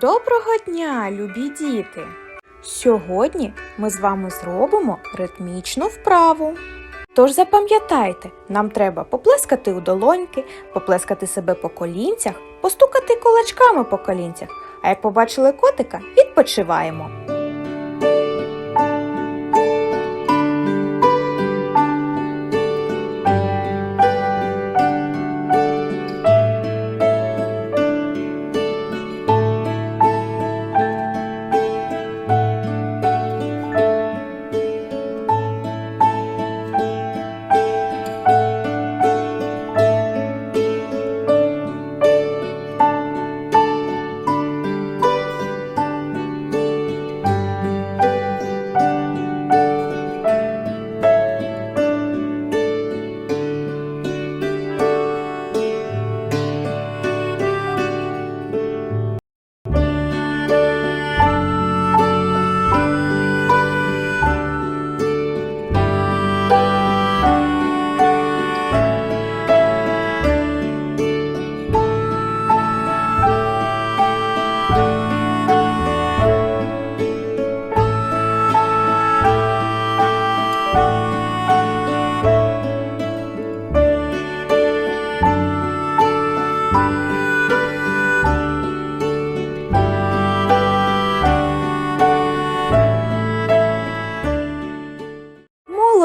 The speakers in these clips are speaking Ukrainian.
Доброго дня, любі діти! Сьогодні ми з вами зробимо ритмічну вправу. Тож запам'ятайте, нам треба поплескати у долоньки, поплескати себе по колінцях, постукати кулачками по колінцях. А як побачили котика, відпочиваємо.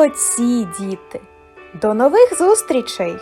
Молодці, діти! До нових зустрічей!